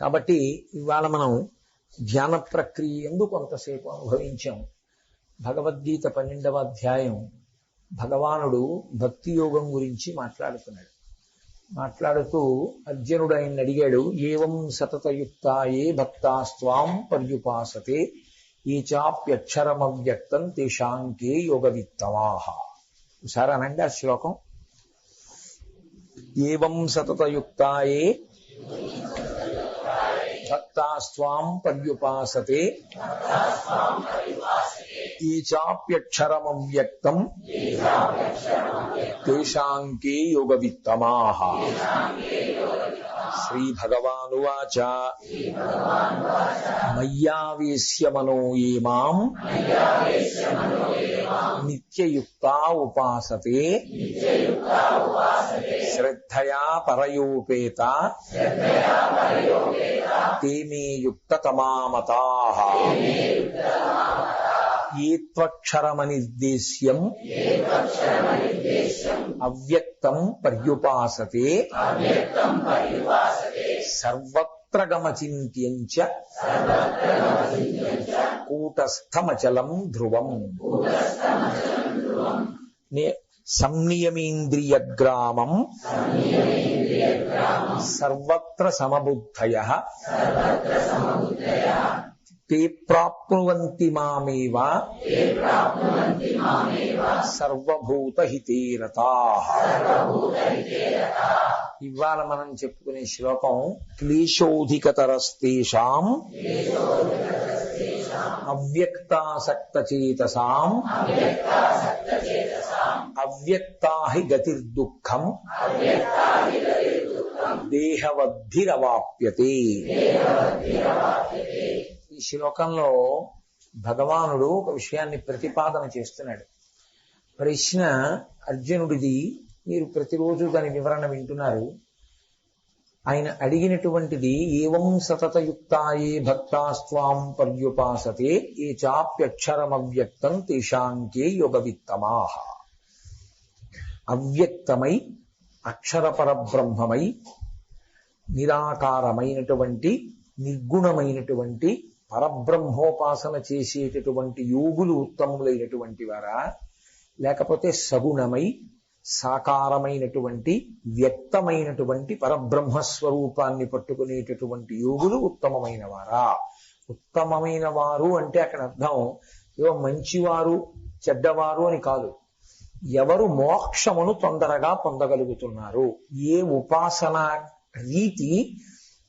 కాబట్టి ఇవాళ మనం ధ్యాన ప్రక్రియ ఎందు కొంతసేపు అనుభవించాం. భగవద్గీత పన్నెండవ అధ్యాయం భగవానుడు భక్తి యోగం గురించి మాట్లాడుతున్నాడు. మాట్లాడుతూ అర్జునుడు ఆయన అడిగాడు ఏవం సతతయుక్తాయే భక్తాస్వాం పర్యుపాసతే ఈ చాప్యక్షరమవ్యక్తం తేషాంకే యోగవిత్తవాహ ఒకసారి అనండి ఆ శ్లోకం? ఏవం సతతయుక్తాయే భక్తాస్వాం పర్యుపాసతే ఈ చాప్యక్షరమవ్యక్తం తేషాంకే యోగవిత్తమాహ శ్రీభగవానువాచ మయ్యావేశ్య మనో ఏ మాం నిత్యయుక్తా ఉపాసతే శ్రద్ధయా పరయోపేత ते मे తేమే యుక్తమామతా ఏత్వక్షరమనిర్దేశ్యం అవ్యక్తం పర్యుపాసతే సర్వత్ర గమచింత్యం కూటస్థమచలం ధ్రువం. సంనియమేంద్రియగ్రామం. సర్వత్ర సమబుద్ధయ. తే ప్రాప్నువంతి మామేవ. సర్వభూతహితేరతా. ఇవాళ మనం చెప్పుకునే శ్లోకం క్లేశోధికతరస్తేషాం. అవ్యక్తాసక్తచేతసాం. అవ్యక్తాహి గతిర్దుఃఖం దేహవద్ధిరవాప్యతే. ఈ శ్లోకంలో భగవానుడు ఒక విషయాన్ని ప్రతిపాదన చేస్తున్నాడు. ప్రశ్న అర్జునుడిది మీరు ప్రతిరోజు దాని వివరణ వింటున్నారు. ఆయన అడిగినటువంటిది ఏవం సతతయుక్తాయే భక్తాస్వాం పర్యుపాసతే ఏ చాప్యక్షరమవ్యక్తం తేషాంకే యోగవిత్తమాహ. అవ్యక్తమై అక్షరపర బ్రహ్మమై నిరాకారమైనటువంటి నిర్గుణమైనటువంటి పరబ్రహ్మోపాసన చేసేటటువంటి యోగులు ఉత్తములైనటువంటి వారా లేకపోతే సగుణమై సాకారమైనటువంటి వ్యక్తమైనటువంటి పరబ్రహ్మస్వరూపాన్ని పట్టుకునేటటువంటి యోగులు ఉత్తమమైన వారా ఉత్తమమైన వారు అంటే అక్కడ అర్థం ఏవో మంచివారు చెడ్డవారు అని కాదు. ఎవరు మోక్షమును తొందరగా పొందగలుగుతున్నారు. ఏ ఉపాసన రీతి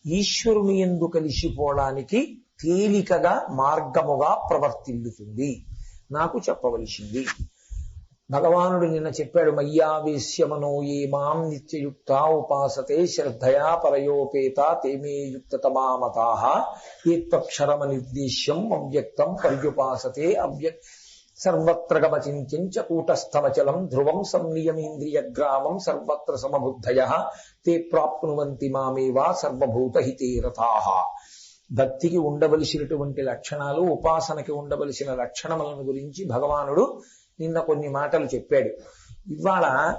ఈశ్వరుని ఎందు కలిసిపోవడానికి తేలికగా మార్గముగా ప్రవర్తిల్లుతుంది. నాకు చెప్పవలసింది. భగవానుడు నిన్న చెప్పాడు మయ్యావేశ్యమనో ఏ మాం నిత్యయుక్త ఉపాసతే శ్రద్ధయా పరయోపేత తేమే యుక్తతమామతా. ఏ త్వక్షరమ నిర్దేశ్యం అవ్యక్తం పర్యుపాసతే అవ్యక్ సర్వత్ర చ కూటస్థమచలం ధ్రువం సంనియమేంద్రియగ్రామం సర్వత్ర సమబుద్ధయ. తే ప్రాప్నువంతి మామేవా సర్వభూతహితే రథా భక్తికి ఉండవలసినటువంటి లక్షణాలు ఉపాసనకి ఉండవలసిన లక్షణములను గురించి భగవానుడు నిన్న కొన్ని మాటలు చెప్పాడు. ఇవాళ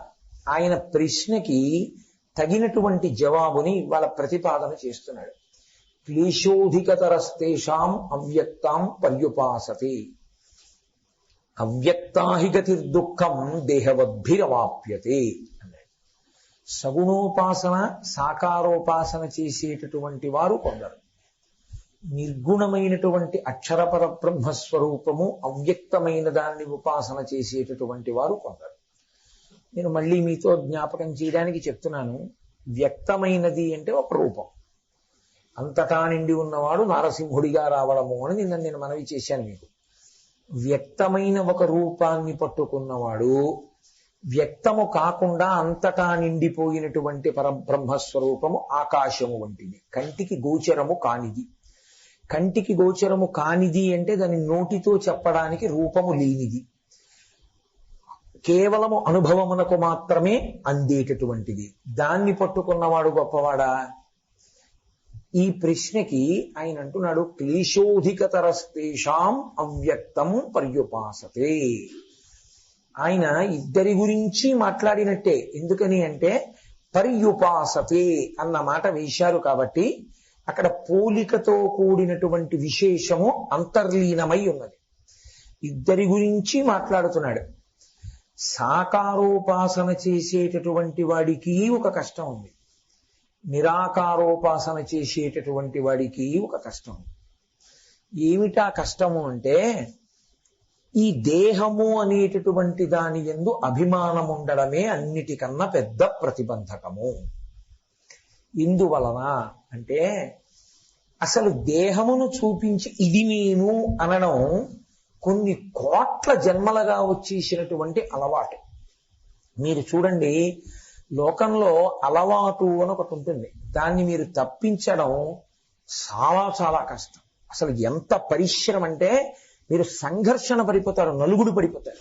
ఆయన ప్రశ్నకి తగినటువంటి జవాబుని ఇవాళ ప్రతిపాదన చేస్తున్నాడు. క్లేశోధికతరస్తేషాం అవ్యక్తాం పర్యుపాసతే. అవ్యక్తాహి గతిర్దుఃఖం దేహవద్భిరవాప్యతే అన్నాడు. సగుణోపాసన సాకారోపాసన చేసేటటువంటి వారు కొందరు. నిర్గుణమైనటువంటి అక్షరపర బ్రహ్మస్వరూపము అవ్యక్తమైన దాన్ని ఉపాసన చేసేటటువంటి వారు కొందరు. నేను మళ్ళీ మీతో జ్ఞాపకం చేయడానికి చెప్తున్నాను. వ్యక్తమైనది అంటే ఒక రూపం. అంతటా నిండి ఉన్నవాడు నారసింహుడిగా రావడము అని నిన్న నేను మనవి చేశాను మీకు. వ్యక్తమైన ఒక రూపాన్ని పట్టుకున్నవాడు వ్యక్తము కాకుండా అంతటా నిండిపోయినటువంటి పరబ్రహ్మస్వరూపము ఆకాశము వంటిది. కంటికి గోచరము కానిది. కంటికి గోచరము కానిది అంటే దాని నోటితో చెప్పడానికి రూపము లేనిది. కేవలము అనుభవమునకు మాత్రమే అందేటటువంటిది. దాన్ని పట్టుకున్నవాడు గొప్పవాడా? ఈ ప్రశ్నకి ఆయన అంటున్నాడు క్లేశోధికతరస్తేషాం అవ్యక్తం పర్యుపాసతే. ఆయన ఇద్దరి గురించి మాట్లాడినట్టే. ఎందుకని అంటే పర్యుపాసతే అన్న మాట వేశారు కాబట్టి అక్కడ పోలికతో కూడినటువంటి విశేషము అంతర్లీనమై ఉన్నది. ఇద్దరి గురించి మాట్లాడుతున్నాడు. సాకారోపాసన చేసేటటువంటి వాడికి ఒక కష్టం ఉంది. నిరాకారోపాసన చేసేటటువంటి వాడికి ఒక కష్టం. ఏమిటా కష్టము అంటే ఈ దేహము అనేటటువంటి దాని ఎందు అభిమానం ఉండడమే అన్నిటికన్నా పెద్ద ప్రతిబంధకము. ఇందువలన అంటే అసలు దేహమును చూపించి ఇది నేను అనడం కొన్ని కోట్ల జన్మలుగా వచ్చేసినటువంటి అలవాటు. మీరు చూడండి లోకంలో అలవాటు అని ఒకటి ఉంటుంది. దాన్ని మీరు తప్పించడం చాలా చాలా కష్టం. అసలు ఎంత పరిశ్రమ అంటే మీరు సంఘర్షణ పడిపోతారు నలుగుడు పడిపోతారు.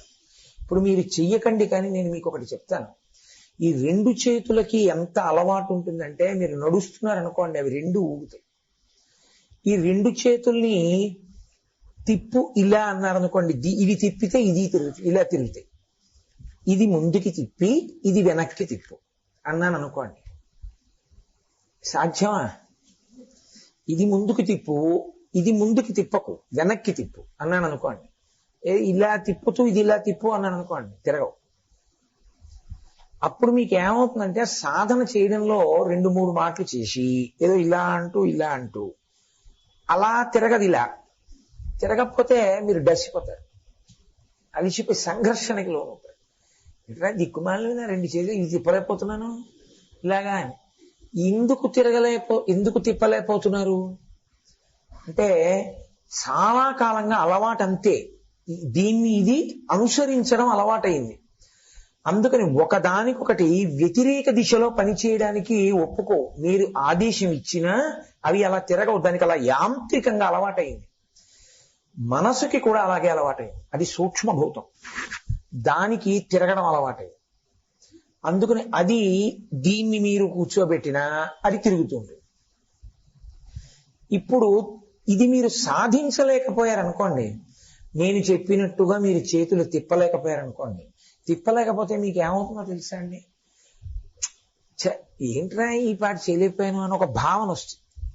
ఇప్పుడు మీరు చెయ్యకండి కానీ నేను మీకు ఒకటి చెప్తాను. ఈ రెండు చేతులకి ఎంత అలవాటు ఉంటుందంటే మీరు నడుస్తున్నారు అనుకోండి అవి రెండు ఊగుతాయి. ఈ రెండు చేతుల్ని తిప్పు ఇలా అన్నారు అనుకోండి ఇది తిప్పితే ఇది తిరుగుతాయి ఇలా తిరుగుతాయి. ఇది ముందుకి తిప్పి ఇది వెనక్కి తిప్పు. అన్నాను అనుకోండి. సాధ్యమా? ఇది ముందుకు తిప్పు ఇది ముందుకి తిప్పకు వెనక్కి తిప్పు. అన్నాను అనుకోండి. ఏ ఇలా తిప్పుతూ ఇది ఇలా తిప్పు అన్నాను అనుకోండి. తిరగవు. అప్పుడు మీకు ఏమవుతుందంటే సాధన చేయడంలో రెండు మూడు మాటలు చేసి ఏదో ఇలా అంటూ ఇలా అంటూ. అలా తిరగదు ఇలా. తిరగకపోతే మీరు డసిపోతారు. అలిసిపోయి సంఘర్షణకి లోనవుతారు. ఇట్లా దిక్కుమాలిన రెండు చేతులు ఇది తిప్పలేకపోతున్నాను. ఇలాగా అని ఎందుకు తిరగలేపో ఎందుకు తిప్పలేకపోతున్నారు. అంటే చాలా కాలంగా అలవాటు అంతే దీన్ని ఇది అనుసరించడం అలవాటైంది. అందుకని ఒకదానికొకటి వ్యతిరేక దిశలో పనిచేయడానికి ఒప్పుకో. మీరు ఆదేశం ఇచ్చినా అవి అలా తిరగవు. దానికి అలా యాంత్రికంగా అలవాటైంది. మనసుకి కూడా అలాగే అలవాటైంది. అది సూక్ష్మభూతం. దానికి తిరగడం అలవాటే. అందుకని అది దీన్ని మీరు కూర్చోబెట్టినా అది తిరుగుతుంది. ఇప్పుడు ఇది మీరు సాధించలేకపోయారనుకోండి నేను చెప్పినట్టుగా మీరు చేతులు తిప్పలేకపోయారనుకోండి తిప్పలేకపోతే మీకు ఏమవుతుందో తెలుసా అండి? ఏంట్రా ఈ పాట చేయలేకపోయాను అని ఒక భావన వస్తుంది.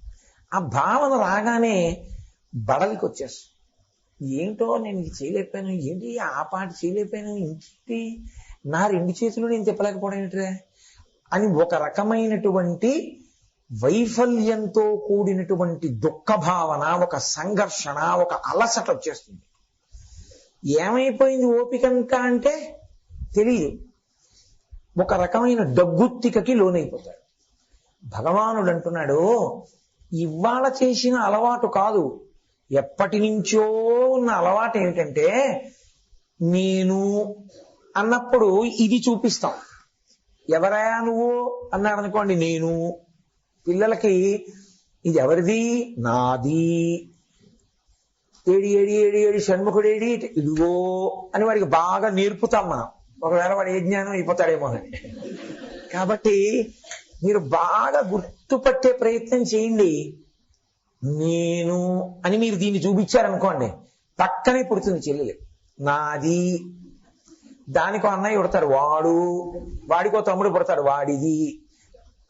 ఆ భావన రాగానే బడలికి వచ్చేస్తుంది. ఏంటో నేను ఇది చేయలేకపోయాను ఏంటి ఆ పాట చేయలేకపోయాను ఇంటి నా రెండు చేతులు నేను చెప్పలేకపోవడం ఏంట్రా అని ఒక రకమైనటువంటి వైఫల్యంతో కూడినటువంటి దుఃఖ భావన ఒక సంఘర్షణ ఒక అలసట వచ్చేస్తుంది. ఏమైపోయింది ఓపికంతా అంటే తెలియదు. ఒక రకమైన దగ్గుత్తికకి లోనైపోతాడు. భగవానుడు అంటున్నాడు ఇవాళ చేసిన అలవాటు కాదు ఎప్పటి నుంచో ఉన్న అలవాటు ఏమిటంటే నేను అన్నప్పుడు ఇది చూపిస్తాం. ఎవరయా నువ్వు? అన్నాడు అనుకోండి నేను. పిల్లలకి ఇది ఎవరిది? నాది. ఏడి ఏడి ఏడి ఏడి షణ్ముఖుడేడి ఇదిగో అని వాడికి బాగా నేర్పుతాం మనం. ఒకవేళ వాడు ఏ జ్ఞానం అయిపోతాడేమో అని. కాబట్టి మీరు బాగా గుర్తుపట్టే ప్రయత్నం చేయండి. నేను అని మీరు దీన్ని చూపించారనుకోండి పక్కనే పుడుతుంది చెల్లెలు. నాది. దానికో అన్నయ్య పుడతాడు వాడు. వాడికో తమ్ముడు పుడతాడు వాడిది.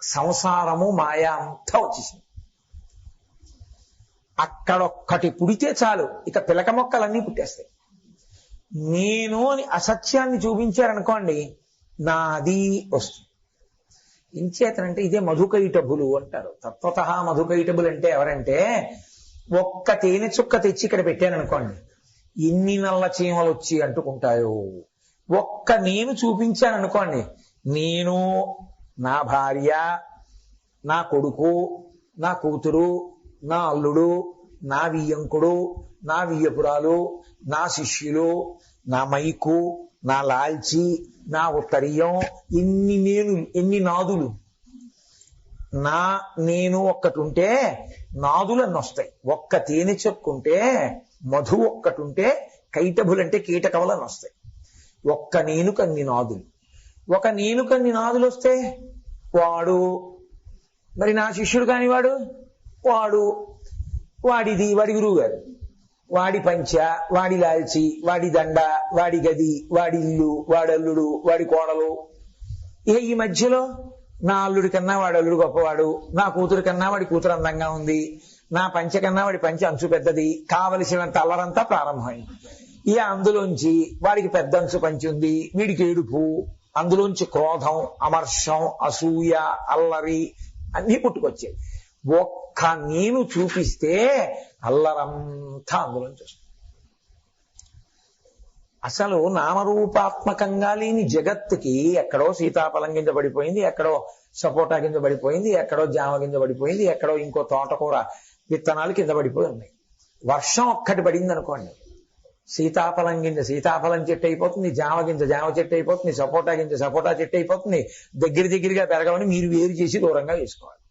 సంసారము మాయా అంతా వచ్చేసింది. అక్కడొక్కటి పుడితే చాలు ఇక పిలక మొక్కలన్నీ పుట్టేస్తాయి. నేను అని అసత్యాన్ని చూపించారనుకోండి నాది వస్తుంది. ఇంచేతనంటే ఇదే మధుకైటభులు అంటారు. తత్వత మధుకైటభులు అంటే ఎవరంటే ఒక్క తేనె చుక్క తెచ్చి ఇక్కడ పెట్టాననుకోండి ఎన్ని నల్ల చీమలు వచ్చి అంటుకుంటాయో. ఒక్క నేను చూపించాను అనుకోండి నేను నా భార్య నా కొడుకు నా కూతురు నా అల్లుడు నా వియ్యంకుడు నా వియ్యపురాలు నా శిష్యులు నా మైకు నా లాల్చి నా ఉత్తరీయం ఎన్ని నేను ఎన్ని నాదులు. నా నేను ఒక్కటి ఉంటే నాదులన్నీ వస్తాయి. ఒక్క తేనె చెక్కుంటే మధు ఒక్కటి ఉంటే కైటభులంటే కీటకవలని వస్తాయి. ఒక్క నేను కన్ని నాదులు. ఒక నేను కన్ని నాదులు వస్తే వాడు మరి నా శిష్యుడు కాని వాడు వాడు వాడిది వాడి గురువు గారు. వాడి పంచ వాడి లాల్చి వాడి దండ వాడి గది వాడి ఇల్లు వాడల్లుడు వాడి కోడలు. ఇక ఈ మధ్యలో? నా అల్లుడి కన్నా వాడి అల్లుడు గొప్పవాడు నా కూతురు కన్నా వాడి కూతురు అందంగా ఉంది నా పంచ కన్నా వాడి పంచ అంచు పెద్దది కావలసినంత అల్లరంతా ప్రారంభమైంది. ఈ అందులోంచి వాడికి పెద్ద అంచు పంచి ఉంది వీడికి ఏడుపు అందులోంచి క్రోధం అమర్షం అసూయ అల్లరి అన్ని పుట్టుకొచ్చాయి. ఒక్క నేను చూపిస్తే అల్లరంతా అందులోంచి వస్తుంది. అసలు నామరూపాత్మకంగా లేని జగత్తుకి ఎక్కడో సీతాఫలం కింద పడిపోయింది ఎక్కడో సపోటా కింద పడిపోయింది ఎక్కడో జామ గింజ పడిపోయింది ఎక్కడో ఇంకో తోటకూర విత్తనాలు కింద పడిపోయి ఉన్నాయి. వర్షం ఒక్కటి పడింది అనుకోండి సీతాఫలం గింజ సీతాఫలం చెట్టు అయిపోతుంది జామ గింజ జామ చెట్టు అయిపోతుంది సపోటా గింజ సపోటా చెట్టు అయిపోతుంది దగ్గర దగ్గరగా పెరగమని మీరు వేరు చేసి దూరంగా వేసుకోవాలి.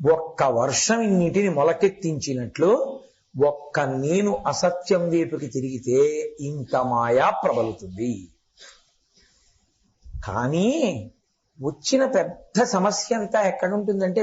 ఒక్క వర్షం ఇన్నిటిని మొలకెత్తించినట్లు ఒక్క నేను అసత్యం వైపుకి తిరిగితే ఇంత మాయా ప్రబలుతుంది. కానీ వచ్చిన పెద్ద సమస్య అంతా ఎక్కడుంటుందంటే